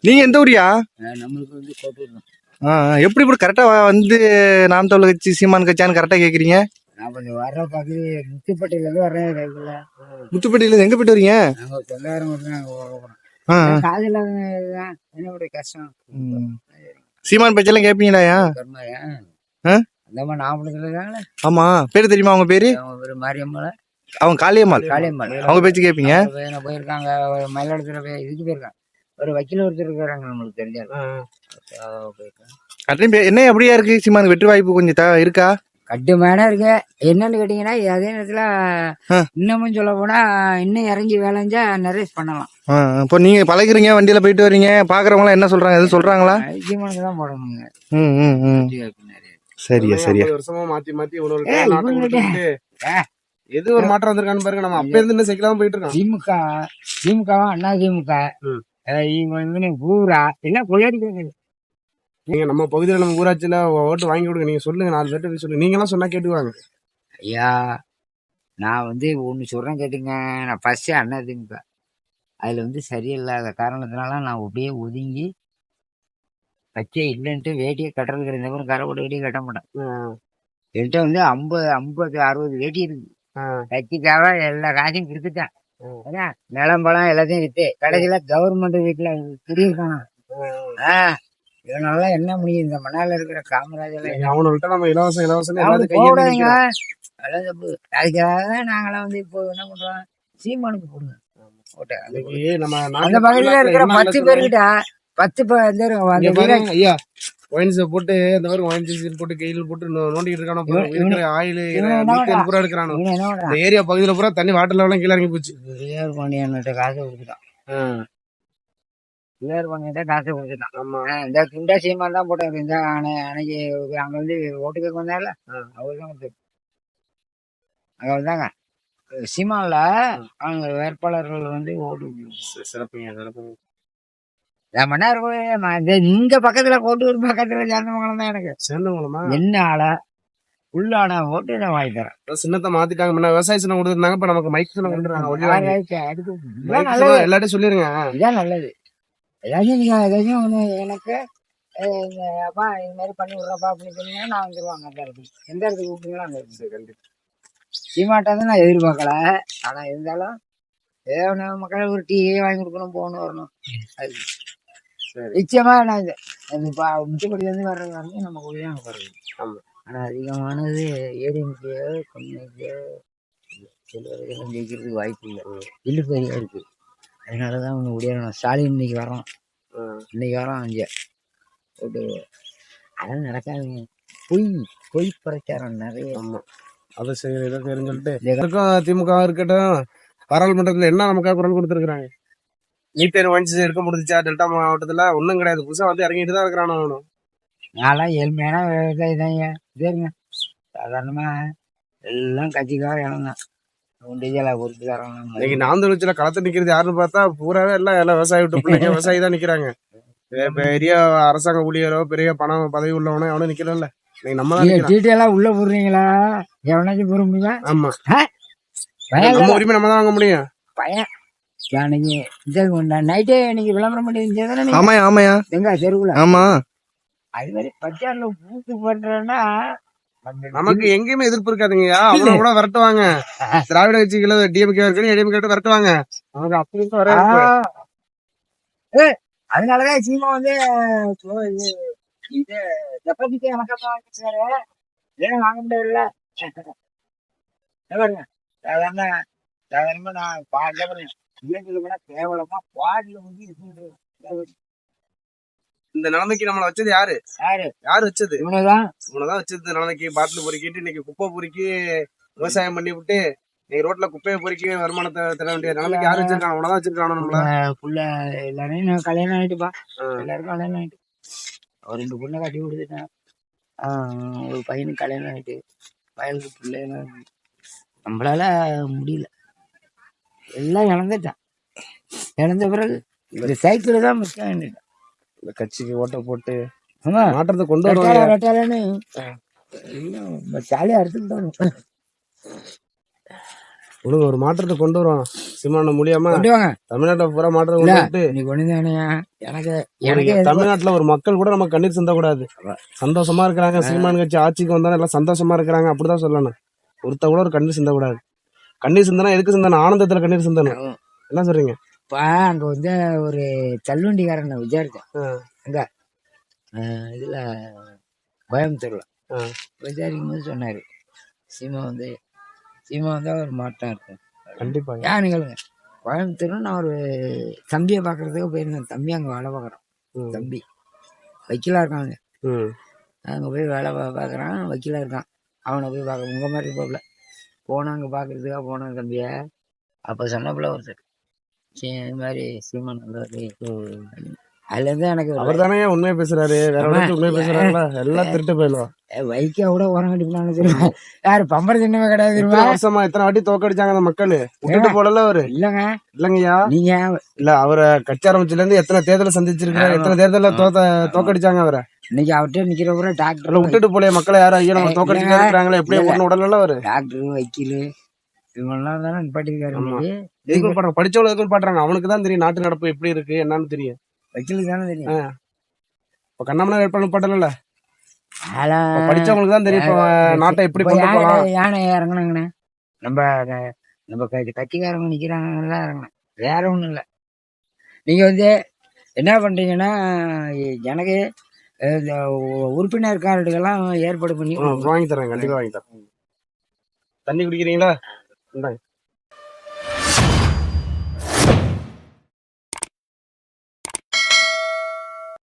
நீங்க எந்த ஊரியா? நம்மளுக்கு வந்து கோட்டூர். எப்படி இப்படி கரெக்டா வந்து நாம் தமிழ் கட்சி சீமான் கட்சியான்னு கரெக்டா கேக்குறீங்க? நான் கொஞ்சம் வர பார்த்து முத்துப்பட்டியிலேருந்து வர்றேன் ரெகுலர் முத்துப்பேட்டையில எங்க போயிட்டு வரீங்க? நாங்கள் சொல்லாயிரம் என்னுடைய கஷ்டம். சீமான் பேச்செல்லாம் ஆ? அந்த மாதிரி நாமளுக்கு இருக்காங்களே ஆமா. பேரு தெரியுமா அவங்க பேரு? அவங்க பேர் மாரியம்மலை அவங்க காளியம்மாள். காளியம்மாள். அவங்க பேச்சு போய்- போயிருக்காங்க மயிலாடுதுறை இதுக்கு போயிருக்காங்க ஒரு வக்கீல் ஒருத்தர் இருக்கிறாங்க நம்மளுக்கு அட்லீஸ்ட் என்ன அப்படியா இருக்கு? சீமானுக்கு வெற்றி வாய்ப்பு கொஞ்சம் த- இருக்கா? கட்டுமையான இருக்கு. என்னன்னு கேட்டீங்கன்னா அதே நேரத்துல. இன்னமும் சொல்ல போனா இன்னும் இறங்கி வேலைஞ்சா நிறைய பண்ணலாம். இப்போ நீங்க பழகுறீங்க வண்டியில போயிட்டு வரீங்க பாக்குறவங்க என்ன சொல்றாங்க எதுவும் சொல்றாங்களா? ஐக்கியமானது தான் போடணுங்க. ம் ம் ம். நிறைய சரியா சரியா. வருஷமா மாத்தி மாத்தி ஏ. எது ஒரு மாற்றம் வந்திருக்கான்னு பாருங்க நம்ம அப்ப இருந்து சைக்கிளாம போயிட்டு இருக்கோம். திமுக திமுகவும் அண்ணா திமுக. இவங்க வந்து பூரா எல்லாம் கொள்ளையடிக்கிறாங்க? நீங்க நம்ம பகுதியில நம்ம ஊராட்சியில ஓட்டு வாங்கி கொடுங்க. நீங்க சொல்லுங்க நாலு பேர்ட்ட போய் சொல்லுங்க. நீங்க எல்லாம் சொன்னா கேட்டுவாங்க ஐயா நான் வந்து ஒன்று சொல்கிறேன் கேட்டுங்க. நான் ஃபஸ்ட்டு அண்ணா திமுக அதில் வந்து சரியில்லாத காரணத்தினால நான் அப்படியே ஒதுங்கி கட்சியே இல்லைன்ட்டு வேட்டியை கட்டுறது கிடையாது கரை போட்டு வேட்டியை கட்ட மாட்டேன். என்கிட்ட வந்து ஐம்பது ஐம்பது அறுபது வேட்டி இருக்கு. கட்சிக்காக எல்லா காசையும் கொடுத்துட்டேன். ம். ஏன்னா, நிலம் பழம் எல்லாத்தையும் வித்து கடைசியில கவர்மெண்ட் வீட்டுல குடியிருக்காங்க ஆ இதனால என்ன முடியும்? இந்த மணால இருக்கிற காமராஜர் அவனுள்கிட்ட நம்ம இலவசம் இலவசம் தப்பு. அதுக்காக நாங்களாம் வந்து இப்போ என்ன பண்றோம்? சீமானுக்கு போடுங்க. அந்த பகுதியில இருக்கிற என்ன பத்து? பேர்கிட்ட பத்து பேர் ஐயா. ஒயின்ஸ் போட்டு இந்த மாதிரி ஒயின்ஸ் போட்டு கையில் போட்டு நோண்டிட்டு இருக்கானோ ஆயில்? பூரா எடுக்கிறானோ? இந்த ஏரியா பகுதியில பூரா தண்ணி வாட்டர் லெவலாம் கீழே இறங்கி போச்சு. பெரியார் பாண்டியன்கிட்ட காசை கொடுத்துட்டான். பெரியார் பாண்டியன்கிட்ட காசை கொடுத்துட்டான். ஆமா. ஆ, இந்த குண்டா சீமான் தான் போட்டாரு இந்த அன்னை- அன்னைக்கு அங்க வந்து ஓட்டு கேட்க வந்தார்ல. அவர் தான் கொடுத்தாரு. அங்க வந்தாங்க சீமான்ல அவங்க வேட்பாளர்கள் வந்து ஓட்டு சி- சிறப்புங்க சிறப்புங்க. என் மன்னார் இங்க பக்கத்துல கோட்டூர் பக்கத்துல சேர்ந்தவங்களும் தான் எனக்கு. சேர்ந்தவங்களமா என்ன ஆள? உள்ளான ஓட்டு நான் வாங்கி தரேன். சின்னத்தை மாத்திட்டாங்க முன்ன விவசாய சின்னம் கொடுத்துருந்தாங்க இப்ப நமக்கு மைக் நல்லது சின்னம் எல்லாத்தையும் சொல்லிருங்க. இதான் நல்லது. ஏதாச்சும் நீங்க ஏதாச்சும் ஒண்ணு எனக்கு அப்பா இது மாதிரி பண்ணி விட்றப்பா அப்படின்னு சொன்னீங்கன்னா நான் வந்துருவாங்க அந்த இடத்துக்கு. எந்த இடத்துக்கு கூப்பிட்டீங்களோ அந்த இடத்துக்கு. சீமாட்டை வந்து நான் எதிர்பார்க்கல. ஆனா இருந்தாலும் ஏதோ மக்கள் ஒரு டீ வாங்கி கொடுக்கணும் போகணும் வரணும். அது. நிச்சயமா நான் இது முச்சப்படி வந்து வர்றது வந்து நம்ம கூட தான் வருது ஆமா. ஆனா அதிகமானது ஏடிஎம்கே கம்யூனிக்கே சிலவர்கள் ஜெயிக்கிறதுக்கு வாய்ப்பு இல்லை இல்லு பெரியா இருக்கு அதனாலதான் ஒன்று முடியணும் ஸ்டாலின் இன்னைக்கு வரோம் இன்னைக்கு வரோம் அங்கே போட்டு அதெல்லாம் நடக்காதுங்க பொய் பொய் பிரச்சாரம் நிறைய அதை இந்த இருக்கும் திமுக இருக்கட்டும் பாராளுமன்றத்துல என்ன நமக்காக குரல் கொடுத்துருக்காங்க நீட் தேர்வு வாங்கி எடுக்க முடிஞ்சுச்சா? டெல்டா மாவட்டத்துல ஒண்ணும் கிடையாது. புதுசா வந்து இறங்கிட்டு தான் இருக்கிறான் அவனும் நான்லாம் ஏழ்மையான விவசாயி தாங்க சரிங்க சாதாரணமா எல்லாம் பொறுத்து இன்னைக்கு தரோம் நாம் தொழிற்சில களத்து நிக்கிறது யாருன்னு பார்த்தா பூராவே எல்லாம் எல்லாம் விவசாய விட்டு பிள்ளைங்க விவசாயி தான் நிக்கிறாங்க. பெரிய அரசாங்க ஊழியரோ பெரிய பணம் பதவி உள்ளவனோ எவனும் நிக்கல இன்னைக்கு நம்ம. டீட்டெயிலாக உள்ள போடுறீங்களா? எவனாச்சும் போட முடியுமா? ஆமா. நம்ம உரிமை நம்ம தான் வாங்க முடியும். பயம் அன்னைக்கு இது நைட்டே இன்னைக்கு விளம்பரம் பண்ணி இருந்ததுன்னா நீங்க ஆமாயா ஆமாயா எங்க? தெருவுல. ஆமா. அது மாதிரி பச்சார்ல பூத்து பண்றேன்னா நமக்கு எங்கேயுமே எதிர்ப்பு இருக்காதுங்கய்யா. அவனை கூட விரட்டுவாங்க. திராவிட கட்சிகள டிஎம்கே இருக்கு ஏடிஎம்கே விரட்டுவாங்க. அவங்க அப்படி வர அதனாலதான் சீமா வந்து இப்போ இது இது டெபாசிட் எனக்கு வாங்கிச்சாரு ஏன் வாங்க முடியல? பாருங்க. சாதாரண சாதாரணமா நான் பாருங்க. கூட கேவலமா பாடல வந்து இது இந்த நிலைமைக்கு நம்மள வச்சது யாரு? யாரு? யாரு வச்சது? இவனதான். இவனதான் வச்சது நிலைமைக்கு. பாட்டில் பொறுக்கிட்டு இன்னைக்கு குப்பை பொறுக்கி விவசாயம் பண்ணி விட்டு இன்னைக்கு ரோட்ல குப்பையை பொறுக்கி வருமானத்தை தர வேண்டிய நிலைமைக்கு யாரு வச்சிருக்காங்க? அவனதான் வச்சிருக்கானோ நம்மள? புள்ள எல்லாரையும் கல்யாணம் ஆயிட்டுப்பா. எல்லாருக்கும் கல்யாணம் ஆயிட்டு. ஒரு ரெண்டு பொண்ணை கட்டி கொடுத்துட்டேன் ஒரு பையனுக்கு கல்யாணம் ஆயிட்டு பையனுக்கு பிள்ளைலாம். நம்மளால முடியல. எல்லாம் இழந்துட்டான். இழந்த பிறகு இந்த சைக்கிள் தான் முக்கியம் இந்த கட்சிக்கு ஓட்ட போட்டு மாற்றத்தை கொண்டு ரெட்டால வருவாங்க ரெட்டாலன்னு எல்லாம் ஜாலியா எடுத்துக்கிட்டோம் விடுங்க ஒரு மாற்றத்தை கொண்டு வரோம் சீமான மூலியமா தமிழ்நாட்டுல பூரா தானேயா எனக்கு எனக்கு தமிழ்நாட்டுல ஒரு மக்கள் கூட நம்ம கண்ணீர் சிந்த கூடாது சந்தோஷமா இருக்கிறாங்க. சீமான் கட்சி ஆட்சிக்கு வந்தாலும் எல்லாம் சந்தோஷமா இருக்கிறாங்க. அப்படிதான் சொல்லணும். ஒருத்த கூட ஒரு கண்ணீர் சிந்த கூடாது கண்ணீர் சிந்தனா எதுக்கு சிந்தணும் ஆனந்தத்துல கண்ணீர் சிந்தணும் என்ன சொல்றீங்க? இப்ப அங்க வந்து ஒரு தள்ளுவண்டிக்காரன் விசாரிச்சேன். ஆ. அங்க. இதுல கோயம்புத்தூர்ல. விசாரிக்கும் போது சொன்னாரு. சீமா வந்து சீமா வந்தா ஒரு மாற்றம் இருக்கும். கண்டிப்பா. ஏன்னு கேளுங்க கோயம்புத்தூர்ல நான் ஒரு தம்பியை பார்க்கறதுக்கு போயிருந்தேன். தம்பி அங்கே வேலை பார்க்குறான். தம்பி. வக்கீலா இருக்காங்க. அங்கே போய் வேலை பார்க்குறான் வக்கீலா இருக்கான். அவனை போய் பார்க்க உங்க மாதிரி இருப்பாப்புல போனா அங்கே பார்க்கறதுக்காக போனான் தம்பிய அப்போ சொன்னப்புல ஒருத்தர் சரி இது மாதிரி சீமான் வந்தாரு ம். அதுலேருந்து எனக்கு அவர் தானே உண்மையை பேசுறாரு. வேற உண்மையை பேசுறாங்களா எல்லாம் திருட்டு போயிடுவா வைக்க கூட உரம் கட்டிப்பான்னு தெரியுமா யாரு பம்பர சின்னமே கிடையாது தெரியுமா? வருஷமா எத்தனை வாட்டி தோக்கடிச்சாங்க அந்த மக்கள். விட்டுட்டு போடல அவரு. இல்லைங்க. இல்லங்கய்யா. நீங்க இல்ல அவரை கட்சி ஆரம்பிச்சுல இருந்து எத்தனை தேர்தலை சந்திச்சிருக்காரு எத்தனை தேர்தல தோத்த தோக்கடிச்சாங்க அவரை. இன்னைக்கு அவர்கிட்ட நிக்கிற பூரா இல்ல டாக்டர் விட்டுட்டு போல மக்களை யாரும் ஐயோ நம்ம தோக்கடிச்சுட்டே இருக்கிறாங்களே எப்படியே ஒண்ணு உடல அவரு டாக்டர் வக்கீல் இவங்கெல்லாம் தானே நிப்பாட்டிருக்காரு எதுக்கும் பாடுறாங்க படிச்சவங்க எதுக்கும் பாடுறாங்க அவனுக்கு தான் தெரியும் நாட்டு நடப்பு எப்படி இருக்கு என்னன்னு தெரியும். வக்கீலுக்கு தானே தெரியும். இப்ப கண்ணாமனா வேட்பாளர் பாட்டல அதெல்லாம் படிச்சவங்களுக்கு தான் தெரியும் நாட்டை எப்படி யானை இறங்கணுங்கண்ணே நம்ம நம்ம கட்சிக்காரங்க நிக்கிறாங்க இறங்கணும் வேற ஒண்ணும் இல்ல. நீங்க வந்து என்ன பண்றீங்கன்னா எனக்கு உறுப்பினர் கார்டுகள்லாம் ஏற்பாடு பண்ணி வாங்கி தரேன் கண்டிப்பாக வாங்கி தரேன். தண்ணி குடிக்கிறீங்களா? இந்தாங்க.